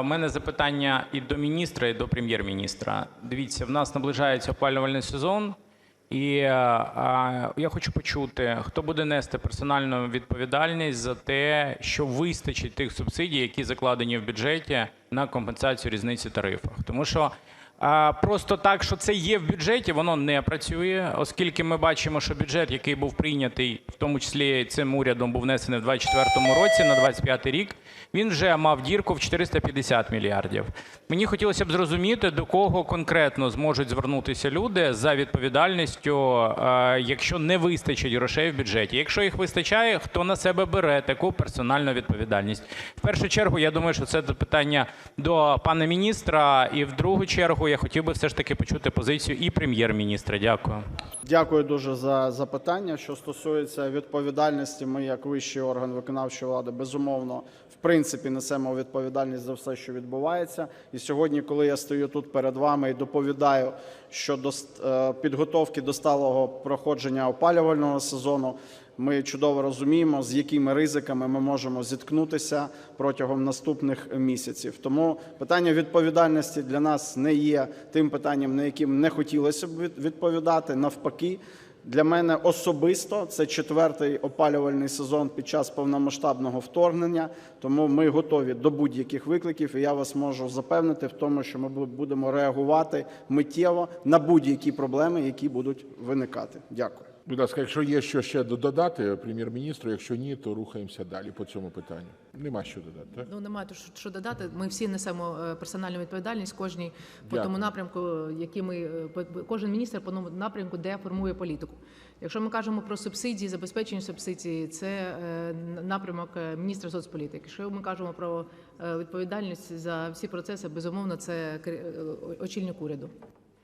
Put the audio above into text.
У мене запитання і до міністра, і до прем'єр-міністра. Дивіться, в нас наближається опалювальний сезон, і я хочу почути, хто буде нести персональну відповідальність за те, що вистачить тих субсидій, які закладені в бюджеті на компенсацію різниці тарифах. Тому що просто так, що це є в бюджеті, воно не працює, оскільки ми бачимо, що бюджет, який був прийнятий, в тому числі цим урядом, був внесений в 2024 році на 2025 рік, він вже мав дірку в 450 мільярдів. Мені хотілося б зрозуміти, до кого конкретно зможуть звернутися люди за відповідальністю, якщо не вистачить грошей в бюджеті. Якщо їх вистачає, хто на себе бере таку персональну відповідальність? В першу чергу, я думаю, що це питання до пана міністра. І в другу чергу я хотів би все ж таки почути позицію і прем'єр-міністра. Дякую. Дякую дуже за запитання. Що стосується відповідальності, ми, як вищий орган виконавчої влади, безумовно, в принципі, несемо відповідальність за все, що відбувається. І сьогодні, коли я стою тут перед вами і доповідаю щодо е, підготовки до сталого проходження опалювального сезону, ми чудово розуміємо, з якими ризиками ми можемо зіткнутися протягом наступних місяців. Тому питання відповідальності для нас не є тим питанням, на яким не хотілося б відповідати. Навпаки, для мене особисто це четвертий опалювальний сезон під час повномасштабного вторгнення. Тому ми готові до будь-яких викликів. І я вас можу запевнити в тому, що ми будемо реагувати миттєво на будь-які проблеми, які будуть виникати. Дякую. Будь ласка, якщо є що ще додати прем'єр-міністру, якщо ні, то рухаємося далі по цьому питанню. Нема що додати, так? Ну немає то, що- що додати. Ми всі несемо е, персональну відповідальність, кожній по Дякую. тому напрямку, який ми е, кожен міністр по тому напрямку, де формує політику. Якщо ми кажемо про субсидії, забезпечення субсидій, це е, напрямок міністра соцполітики. Якщо ми кажемо про відповідальність за всі процеси, безумовно, це очільник уряду.